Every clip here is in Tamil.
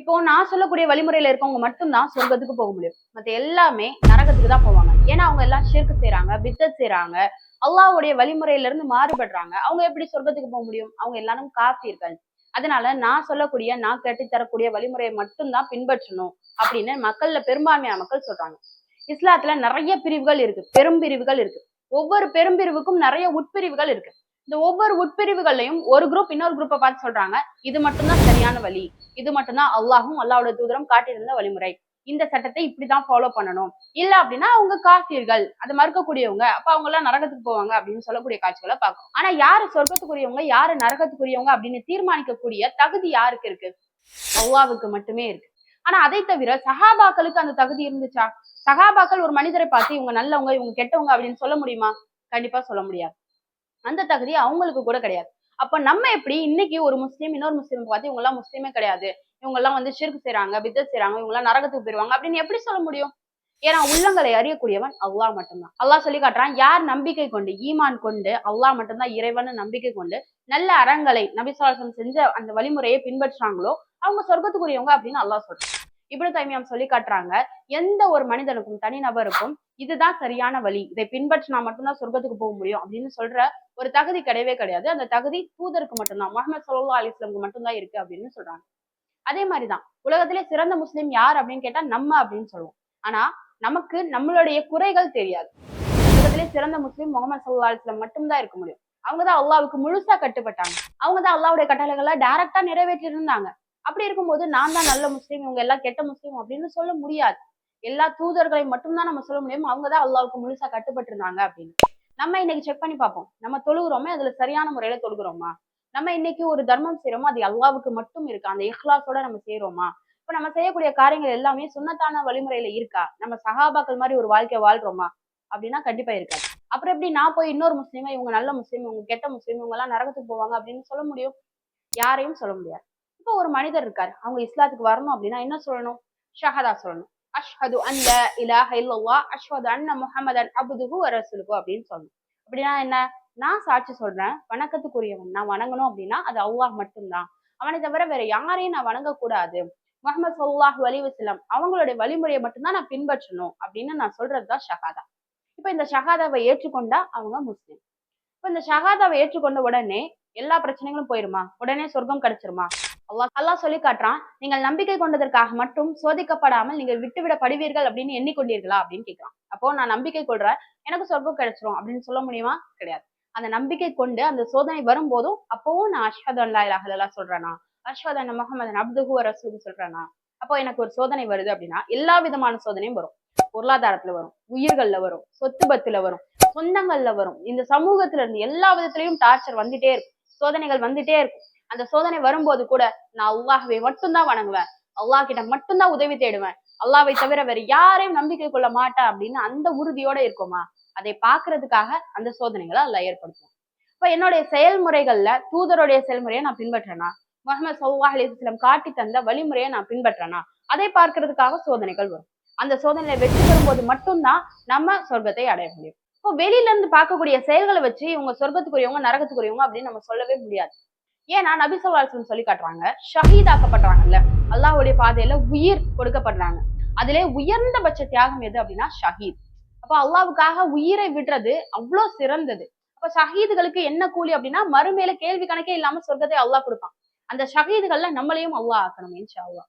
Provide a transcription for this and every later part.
இப்போ நான் சொல்லக்கூடிய வழிமுறையில இருக்கவங்க மட்டும்தான் சொர்க்கத்துக்கு போக முடியும். மத்த எல்லாமே நரகத்துக்கு தான் போவாங்க. ஏன்னா அவங்க எல்லாம் ஷிர்க் செய்றாங்க பித்தத் செய்யறாங்க அல்லாவுடைய வழிமுறையில இருந்து மாறுபடுறாங்க. அவங்க எப்படி சொர்க்கத்துக்கு போக முடியும்? அவங்க எல்லாரும் காஃபிர்கள் அதனால நான் சொல்லக்கூடிய நான் கட்டித் தரக்கூடிய வழிமுறையை மட்டும்தான் பின்பற்றணும் அப்படின்னு மக்கள்ல பெரும்பான்மையான மக்கள் சொல்றாங்க. இஸ்லாத்துல நிறைய பிரிவுகள் இருக்கு. பெரும் பிரிவுகள் இருக்கு. ஒவ்வொரு பெரும்பிரிவுக்கும் நிறைய உட்பிரிவுகள் இருக்கு. இந்த ஒவ்வொரு உட்பிரிவுகள்லையும் ஒரு குரூப் இன்னொரு குரூப்பை பார்த்து சொல்றாங்க. இது மட்டும்தான் சரியான வழி. இது மட்டும்தான் அல்லாஹும் அல்லாவோட தூதரம் காட்டியிருந்த வழிமுறை. இந்த சட்டத்தை இப்படிதான் ஃபாலோ பண்ணணும். இல்ல அப்படின்னா அவங்க காஃபியர்கள் அதை மறுக்கக்கூடியவங்க அப்ப அவங்க எல்லாம் நரகத்துக்கு போவாங்க அப்படின்னு சொல்லக்கூடிய காட்சிகளை பார்க்கணும் ஆனா யாரு சொர்க்கத்துக்குரியவங்க யாரு நரகத்துக்குரியவங்க அப்படின்னு தீர்மானிக்கக்கூடிய தகுதி யாருக்கு இருக்கு? அல்லாவுக்கு மட்டுமே இருக்கு. ஆனா அதை தவிர சகாபாக்களுக்கு அந்த தகுதி இருந்துச்சா? சகாபாக்கள் ஒரு மனிதரை பார்த்து இவங்க நல்லவங்க இவங்க கெட்டவங்க அப்படின்னு சொல்ல முடியுமா? கண்டிப்பா சொல்ல முடியாது. அந்த தகுதி அவங்களுக்கு கூட கிடையாது. அப்ப நம்ம எப்படி இன்னைக்கு ஒரு முஸ்லீம் இன்னொரு முஸ்லீம் பார்த்து இவங்க எல்லாம் முஸ்லீமே கிடையாது. இவங்க எல்லாம் வந்து சிறுக்கு செய்யறாங்க பித்தத் செய்யறாங்க இவங்க எல்லாம் நரகத்துக்கு போயிருவாங்க அப்படின்னு எப்படி சொல்ல முடியும்? ஏன்னா உள்ளங்களை அறியக்கூடியவன் அல்லாஹ் மட்டும்தான். அல்லாஹ் சொல்லி காட்டுறான் யார் நம்பிக்கை கொண்டு ஈமான் கொண்டு அல்லாஹ் மட்டும்தான் இறைவன் நம்பிக்கை கொண்டு நல்ல அறங்களை நபிசுவாசம் செஞ்ச அந்த வழிமுறையை பின்பற்றாங்களோ அவங்க சொர்க்கத்துக்குரியவங்க அப்படின்னு அல்லாஹ் சொல்றான். இப்படி தைமியம் சொல்லி காட்டுறாங்க எந்த ஒரு மனிதனுக்கும் தனிநபருக்கும் இதுதான் சரியான வழி. இதை பின்பற்றினா மட்டும்தான் சொர்க்கத்துக்கு போக முடியும் அப்படின்னு சொல்ற ஒரு தகுதி கிடையவே கிடையாது. அந்த தகுதி தூதருக்கு மட்டும்தான் முகமது சல்லா அலிஸ்லாமுக்கு மட்டும்தான் இருக்கு அப்படின்னு சொல்றாங்க. அதே மாதிரிதான் உலகத்திலே சிறந்த முஸ்லீம் யார் அப்படின்னு கேட்டா நம்ம அப்படின்னு சொல்லுவோம். ஆனா நமக்கு நம்மளுடைய குறைகள் தெரியாது. உலகத்திலே சிறந்த முஸ்லீம் முகமது சல்லா அலிஸ்லம் மட்டும்தான் இருக்க முடியும். அவங்கதான் அல்லாவுக்கு முழுசா கட்டுப்பட்டாங்க. அவங்கதான் அல்லாவுடைய கட்டளைகளை டைரக்டா நிறைவேற்றி இருந்தாங்க அப்படி இருக்கும்போது நான் தான் நல்ல முஸ்லீம் இவங்க எல்லாம் கெட்ட முஸ்லீம் அப்படின்னு சொல்ல முடியாது. எல்லா தூதர்களை மட்டும்தான் நம்ம சொல்ல முடியும். அவங்கதான் அல்லாவுக்கு முழுசா கட்டுப்பட்டு இருந்தாங்க அப்படின்னு. நம்ம இன்னைக்கு செக் பண்ணி பார்ப்போம். நம்ம தொழுகிறோமே அதுல சரியான முறையில தொழுகிறோமா? நம்ம இன்னைக்கு ஒரு தர்மம் செய்யறோமோ அது அல்லாவுக்கு மட்டும் இருக்கா? அந்த இஹ்லாஸோட நம்ம செய்யறோமா இப்ப நம்ம செய்யக்கூடிய காரியங்கள் எல்லாமே சுண்ணத்தான வழிமுறையில இருக்கா? நம்ம சகாபாக்கள் மாதிரி ஒரு வாழ்க்கையை வாழ்றோமா? அப்படின்னா கண்டிப்பா இருக்காது. அப்புறம் எப்படி நான் போய் இன்னொரு முஸ்லீமா இவங்க நல்ல முஸ்லீம் இவங்க கெட்ட முஸ்லீம் இவங்க எல்லாம் நரகத்துக்கு போவாங்க அப்படின்னு சொல்ல முடியும்? யாரையும் சொல்ல முடியாது. இப்போ ஒரு மனிதர் இருக்காரு. அவங்க இஸ்லாத்துக்கு வரணும் அப்படின்னா என்ன சொல்லணும்? ஷஹதா சொல்லணும். அஷ்ஹது அந்த இலாஹ இல்லவா அஷ்ஹது அன்ன முஹம்மதன் அபுதுகு அரசுலுகு அப்படின்னு சொல்லணும். அப்படின்னா என்ன? நான் சாட்சி சொல்றேன். வணக்கத்துக்குரியவன். நான் வணங்கணும் அப்படின்னா அது அல்லாஹ் மட்டும்தான். அவனை தவிர வேற யாரையும் நான் வணங்கக்கூடாது. முகமது சொல்லாஹ் அலி அவங்களுடைய வழிமுறையை மட்டும்தான் நான் பின்பற்றணும் அப்படின்னு நான் சொல்றதுதான் ஷஹாதா. இப்ப இந்த ஷஹாதாவை ஏற்றுக்கொண்டா அவங்க முஸ்லீம். இப்ப இந்த ஷஹாதாவை ஏற்றுக்கொண்ட உடனே எல்லா பிரச்சனைகளும் போயிருமா? உடனே சொர்க்கம் கிடைச்சிருமா? அல்லாஹ் அல்லாஹ் சொல்லி காட்டுறான் நீங்கள் நம்பிக்கை கொண்டதற்காக மட்டும் சோதிக்கப்படாமல் நீங்கள் விட்டுவிடப்படுவீர்கள் அப்படின்னு எண்ணிக்கொண்டீர்களா அப்படின்னு கேட்கிறான் அப்போ நான் நம்பிக்கை கொள்றேன் எனக்கு சொர்க்கம் கிடைச்சிரும் அப்படின்னு சொல்ல முடியுமா? கிடையாது. அந்த நம்பிக்கை கொண்டு அந்த சோதனை வரும்போதும் அப்பவும் நான் அஷ்ஹது அல்லா சொல்றேனா? அஷ்ஹது அன்ன முஹம்மதன் அப்துஹு வ சொல்றேனா? அப்போ எனக்கு ஒரு சோதனை வருது அப்படின்னா எல்லா விதமான சோதனையும் வரும். பொருளாதாரத்துல வரும் உயிர்கள்ல வரும் சொத்து பத்துல வரும் சொந்தங்கள்ல வரும். இந்த சமூகத்துல இருந்து எல்லா விதத்திலையும் டார்ச்சர் வந்துட்டே இருக்கும். சோதனைகள் வந்துட்டே இருக்கும். அந்த சோதனை வரும்போது கூட நான் அல்லாஹ்வை மட்டும்தான் வணங்குவேன். அல்லாஹ் கிட்ட மட்டும்தான் உதவி தேடுவேன். அல்லாவை தவிர வேற யாரையும் நம்பிக்கை கொள்ள மாட்டேன் அப்படின்னு அந்த உறுதியோட இருக்கோமா? அதை பாக்குறதுக்காக அந்த சோதனைகளை அல்ல ஏற்படுத்தும் இப்ப என்னுடைய செயல்முறைகள்ல தூதருடைய செயல்முறையை நான் பின்பற்றேனா? முகமது சல்லாஹ் அலிஸ்லம் காட்டி தந்த வழிமுறையை நான் பின்பற்றேனா? அதை பார்க்கறதுக்காக சோதனைகள் வரும். அந்த சோதனையில வெற்றி பெறும்போது மட்டும்தான் நம்ம சொர்க்கத்தை அடைய முடியும். இப்போ வெளியில இருந்து பார்க்கக்கூடிய செயல்களை வச்சு இவங்க சொர்க்கத்துக்குரியவங்க நரகத்துக்குரியவங்க அப்படின்னு நம்ம சொல்லவே முடியாது. ஏன்னா நபி சொல்லாசன் சொல்லி காட்டுறாங்க? ஷஹீதாக்கப்படுறாங்கல்ல அல்லாஹுடைய பாதையில உயிர் கொடுக்கப்படுறாங்க அதிலே உயர்ந்தபட்ச தியாகம் எது அப்படின்னா ஷஹீத். அப்ப அல்லாவுக்காக உயிரை விடுறது அவ்வளோ சிறந்தது. அப்ப ஷஹீதுகளுக்கு என்ன கூலி அப்படின்னா மறுமையில கேள்வி கணக்கே இல்லாம சொர்க்கத்தை அல்லாஹ் கொடுப்பான். அந்த ஷஹீதுகள்ல நம்மளையும் அல்லாஹ் ஆக்கணும் இன்ஷா அல்லாஹ்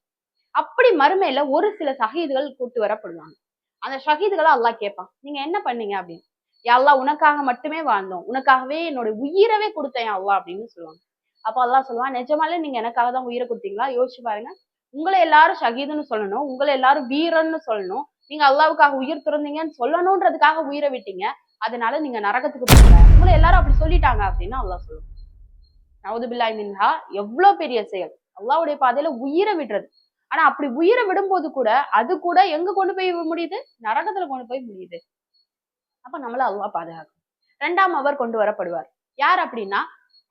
அப்படி மறுமையில ஒரு சில ஷஹீதுகள் கூட்டு வரப்படுவாங்க. அந்த ஷஹீதுகளை அல்லாஹ் கேட்பான் நீங்க என்ன பண்ணீங்க? அப்படின்னு. யா அல்லாஹ் உனக்காக மட்டுமே வாழ்ந்தோம். உனக்காகவே என்னோட உயிரவே கொடுத்தேன் யா அல்லாஹ் அப்படின்னு சொல்லுவாங்க. அப்போ அதெல்லாம் சொல்லுவான் நிஜமாலே நீங்க எனக்காக தான் உயிரை கொடுத்தீங்களா? யோசிச்சு பாருங்க. உங்களை எல்லாரும் ஷகீதுன்னு சொல்லணும் உங்களை எல்லாரும் வீரன்னு சொல்லணும். நீங்க அல்லாவுக்காக உயிர் துறந்தீங்கன்னு சொல்லணுன்றதுக்காக உயிரை விட்டீங்க. அதனால நீங்க நரகத்துக்கு போகல. உங்களை எல்லாரும் அப்படி சொல்லிட்டாங்க அப்படின்னு அல்லாஹ் சொல்லுவான். நவதுபில்லா மின்ஹா எவ்வளவு பெரிய செயல். அல்லாவுடைய பாதையில உயிரை விடுறது. ஆனா அப்படி உயிரை விடும்போது கூட அது கூட எங்க கொண்டு போய் முடியுது? நரகத்துல கொண்டு போய் முடியுது. அப்ப நம்மள அல்லாஹ் பாதுகாக்கும். ரெண்டாம் அவர் கொண்டு வரப்படுவார். யார் அப்படின்னா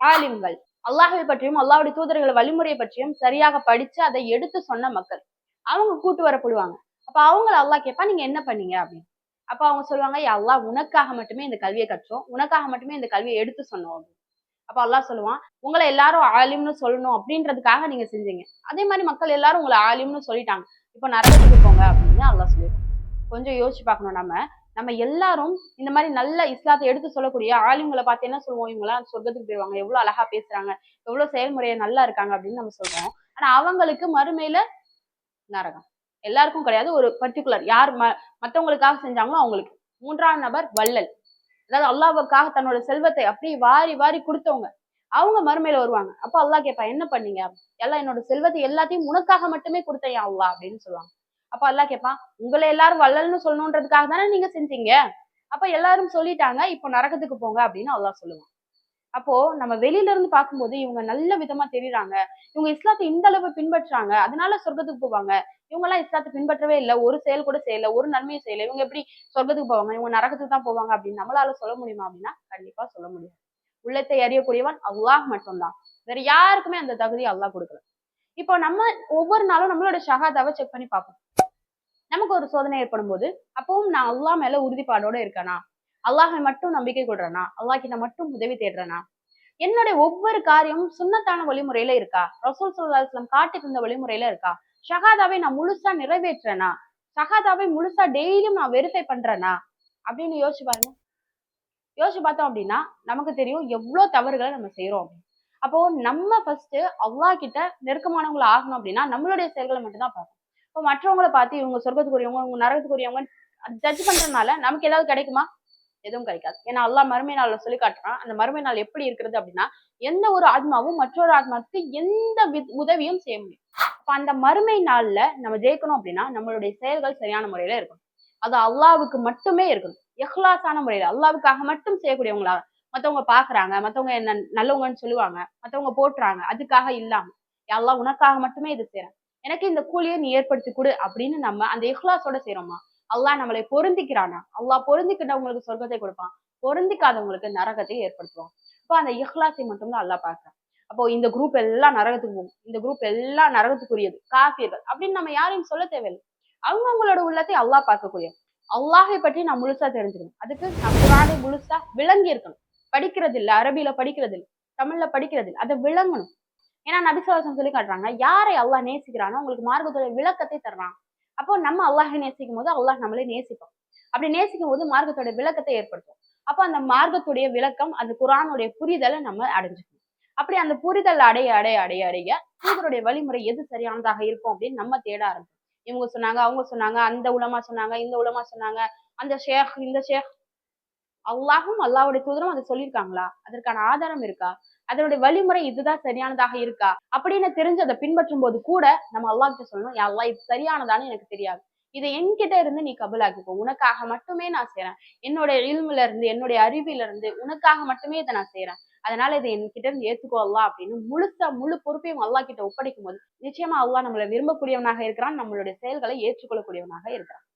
ஆலிம்கள். அல்லாஹை பற்றியும் அல்லாஹுடைய தூதர்களை வழிமுறையை பற்றியும் சரியாக படிச்சு அதை எடுத்து சொன்ன மக்கள். அவங்க கூட்டு வரப்படுவாங்க. அப்ப அவங்கள அல்லாஹ் கேட்பா நீங்க என்ன பண்ணீங்க? அப்படின்னு. அப்ப அவங்க சொல்லுவாங்க "யா அல்லாஹ் உனக்காக மட்டுமே இந்த கல்வியை கற்றோம் உனக்காக மட்டுமே இந்த கல்வியை எடுத்து சொன்னோம். அப்படின்னு. அப்ப அல்லாஹ் சொல்லுவான் உங்களை எல்லாரும் ஆலிம்னு சொல்லணும் அப்படின்றதுக்காக நீங்க செஞ்சீங்க. அதே மாதிரி மக்கள் எல்லாரும் உங்களை ஆலிம்னு சொல்லிட்டாங்க. இப்போ நரகத்துக்கு போங்க அப்படின்னு அல்லாஹ் சொல்லியிருக்கான் கொஞ்சம் யோசிச்சு பார்க்கணும் நம்ம. நம்ம எல்லாரும் இந்த மாதிரி நல்ல இஸ்லாத்தை எடுத்து சொல்லக்கூடிய ஆளுங்களை பார்த்து என்ன சொல்லுவோம்? இவங்கெல்லாம் சொர்க்கத்துக்கு போயிருவாங்க. எவ்வளவு அழகா பேசுறாங்க. எவ்வளவு செயல்முறையை நல்லா இருக்காங்க அப்படின்னு நம்ம சொல்றோம். ஆனா அவங்களுக்கு மறுமையில நரகம். எல்லாருக்கும் கிடையாது. ஒரு பர்டிகுலர் யார் ம மத்தவங்களுக்காக செஞ்சாங்களோ அவங்களுக்கு. மூன்றாம் நபர் வள்ளல். அதாவது அல்லாவுக்காக தன்னோட செல்வத்தை அப்படி வாரி வாரி கொடுத்தவங்க. அவங்க மறுமையில வருவாங்க. அப்ப அல்லாஹ் கேட்பா என்ன பண்ணீங்க? எல்லாம் என்னோட செல்வத்தை எல்லாத்தையும் உனக்காக மட்டுமே கொடுத்தேன் யா அப்படின்னு சொல்லுவாங்க. அப்ப அல்லா கேட்பான் உங்களை எல்லாரும் வள்ளல்னு சொல்லணுன்றதுக்காக தானே நீங்க செஞ்சீங்க? அப்ப எல்லாரும் சொல்லிட்டாங்க இப்போ நரகத்துக்கு போங்க அப்படின்னு அல்லா சொல்லுவான். அப்போ நம்ம வெளியில இருந்து பார்க்கும்போது இவங்க நல்ல விதமா தெரியுறாங்க. இவங்க இஸ்லாத்தை இந்த அளவு பின்பற்றுறாங்க. அதனால சொர்க்கத்துக்கு போவாங்க. இவங்க எல்லாம் இஸ்லாத்தை பின்பற்றவே இல்லை. ஒரு செயல் கூட செய்யல. ஒரு நன்மையும் செய்யல. இவங்க எப்படி சொர்க்கத்துக்கு போவாங்க? இவங்க நரகத்துக்கு தான் போவாங்க அப்படின்னு நம்மளால சொல்ல முடியுமா அப்படின்னா கண்டிப்பா சொல்ல முடியாது. உள்ளத்தை அறியக்கூடியவன் அல்லாஹ் மட்டும்தான். வேற யாருக்குமே அந்த தகுதி அல்லாஹ் கொடுக்கல. இப்போ நம்ம ஒவ்வொரு நாளும் நம்மளோட ஷஹாதாவை செக் பண்ணி பார்ப்போம். நமக்கு ஒரு சோதனை ஏற்படும் போது அப்பவும் நான் அல்லாஹ் மேல உறுதிப்பாடோட இருக்கேனா? அல்லாஹை மட்டும் நம்பிக்கை கொள்றேனா? அல்லாஹ் மட்டும் உதவி தேடுறேனா? என்னுடைய ஒவ்வொரு காரியமும் சுண்ணத்தான வழிமுறையில இருக்கா? ரசூல் சுல்லாஸ்லம் காட்டி தந்த வழிமுறையில இருக்கா? ஷஹாதாவை நான் முழுசா நிறைவேற்றேனா ஷஹாதாவை முழுசா டெய்லியும் நான் வெரிஃபை பண்றேனா? அப்படின்னு யோசிச்சு பாருங்க. யோசிச்சு பார்த்தோம் அப்படின்னா நமக்கு தெரியும் எவ்வளவு தவறுகளை நம்ம செய்யறோம் அப்படின்னு. அப்போ நம்ம ஃபர்ஸ்ட் அல்லாஹ் கிட்ட நெருக்கமானவங்களை ஆகணும் அப்படின்னா நம்மளுடைய செயல்களை மட்டும் தான் பார்க்கணும். இப்போ மற்றவங்களை பார்த்து இவங்க சொர்க்கத்துக்குரியவங்க இவங்க நரகத்துக்குரியவங்க ஜட்ஜ் பண்றதுனால நமக்கு ஏதாவது கிடைக்குமா? எதுவும் கிடைக்காது. ஏன்னா அல்லாஹ் மறுமை நாள்ல சொல்லி காட்டுறான். அந்த மறுமை நாள் எப்படி இருக்கிறது அப்படின்னா எந்த ஒரு ஆத்மாவும் மற்றொரு ஆத்மாவுக்கு எந்த வி- உதவியும் செய்ய முடியும் அப்ப அந்த மறுமை நாள்ல நம்ம ஜெயிக்கணும் அப்படின்னா நம்மளுடைய செயல்கள் சரியான முறையில இருக்கணும். அது அல்லாவுக்கு மட்டுமே இருக்கணும். எஹ்லாசான முறையில அல்லாவுக்காக மட்டும் செய்யக்கூடியவங்களா? மத்தவங்க பாக்குறாங்க மத்தவங்க என்ன நல்லவங்கன்னு சொல்லுவாங்க மத்தவங்க போட்டுறாங்க அதுக்காக இல்லாம. எல்லாம் உனக்காக மட்டுமே இது செய்யறேன். எனக்கு இந்த கூலியை நீ ஏற்படுத்தி கொடு அப்படின்னு நம்ம அந்த இஹ்லாஸோட செய்யறோமா அல்லாஹ் நம்மளை பொருந்திக்கிறானா? அல்லாஹ் பொருந்திக்கிட்டவங்களுக்கு சொர்க்கத்தை கொடுப்பான். பொருந்திக்காதவங்களுக்கு நரகத்தை ஏற்படுத்துவான். அப்போ அந்த இஹ்லாஸை மட்டும்தான் அல்லாஹ் பார்க்கறான். அப்போ இந்த குரூப் எல்லாம் நரகத்துக்கு போகும். இந்த குரூப் எல்லாம் நரகத்துக்குரியது. காஃபியர்கள் அப்படின்னு நம்ம யாரையும் சொல்ல தேவையில்லை. அவங்கவங்களோட உள்ளத்தை அல்லாஹ் பார்க்கக்கூடிய அல்லாஹை பற்றி நான் முழுசா தெரிஞ்சுக்கணும். அதுக்கு நான் குரானை முழுசா விளங்கி இருக்கணும் படிக்கிறது இல்லை அரபியில படிக்கிறது இல்லை தமிழ்ல படிக்கிறது இல்லை அதை விளங்கணும். ஏன்னா நபிசுவாசம் சொல்லி காட்டுறாங்க யாரை அல்லாஹ் நேசிக்கிறானோ உங்களுக்கு மார்க்கத்தோட விளக்கத்தை தர்றான். அப்போ நம்ம அல்லாஹை நேசிக்கும் போது அல்லாஹ் நம்மளே நேசிப்போம் அப்படி நேசிக்கும் போது மார்க்கத்தோட விளக்கத்தை ஏற்படுத்தும். அப்போ அந்த மார்க்கத்துடைய விளக்கம் அந்த குரானுடைய புரிதலை நம்ம அடைஞ்சுக்கணும். அப்படி அந்த புரிதல் அடைய அடைய அடைய அடைய தூதருடைய வழிமுறை எது சரியானதாக இருக்கும் அப்படின்னு நம்ம தேட ஆரம்பிச்சோம் இவங்க சொன்னாங்க அவங்க சொன்னாங்க அந்த உலமா சொன்னாங்க இந்த உலமா சொன்னாங்க அந்த ஷேக் இந்த ஷேக் அல்லாஹும் அல்லாவுடைய தூதரும் அதை சொல்லியிருக்காங்களா? அதற்கான ஆதாரம் இருக்கா? அதனுடைய வழிமுறை இதுதான் சரியானதாக இருக்கா? அப்படின்னு தெரிஞ்சு அதை பின்பற்றும் போது கூட நம்ம அல்லாஹ் கிட்ட சொல்லணும் அல்லா அல்லாஹ் இது சரியானதான்னு எனக்கு தெரியாது. இதை என்கிட்ட இருந்து நீ கபலாக்கிக்கோ. உனக்காக மட்டுமே நான் செய்யறேன் என்னுடைய இல்முல இருந்து என்னுடைய அறிவில இருந்து உனக்காக மட்டுமே இதை நான் செய்யறேன் அதனால இதை என்கிட்ட இருந்து ஏத்துக்கோ அப்படின்னு முழுசா முழு பொறுப்பையும் அல்லாஹ் கிட்ட ஒப்படைக்கும் போது நிச்சயமா அல்லா நம்மளை விரும்பக்கூடியவனாக இருக்கிறான் நம்மளுடைய செயல்களை ஏற்றுக்கொள்ளக்கூடியவனாக இருக்கிறான்.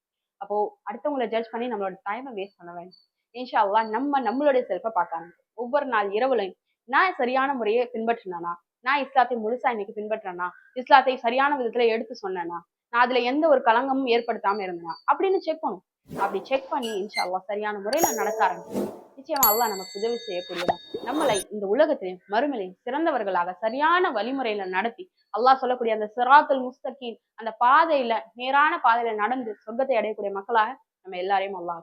அப்போ அடுத்தவங்களை ஜட்ஜ் பண்ணி நம்மளோட டைமை வேஸ்ட் பண்ண வேண்டாம். இன்ஷா நம்ம நம்மளுடைய செல்ஃபை பார்க்க ஆரம்பிக்கும் ஒவ்வொரு நாள் இரவுலையும் நான் சரியான முறையை பின்பற்றினானா? நான் இஸ்லாத்தை முழுசா இன்னைக்கு பின்பற்றேனா? இஸ்லாத்தை சரியான விதத்துல எடுத்து சொன்னேனா? நான் அதுல எந்த ஒரு களங்கமும் ஏற்படுத்தாம இருந்தேனா? அப்படின்னு செக் பண்ணும். அப்படி செக் பண்ணி இன்ஷா சரியான முறையில நடக்க ஆரம்பிக்கும் நிச்சயமா அல்லா நமக்கு உதவி செய்யக்கூடியவன் நம்மளை இந்த உலகத்திலையும் மறுமையிலையும் சிறந்தவர்களாக சரியான வழிமுறையில நடத்தி அல்லாஹ் சொல்லக்கூடிய அந்த சிராத்துல் முஸ்தகீன் அந்த பாதையில நேரான பாதையில நடந்து சொர்க்கத்தை அடையக்கூடிய மக்களாக நம்ம எல்லாரையும் அல்லாஹ்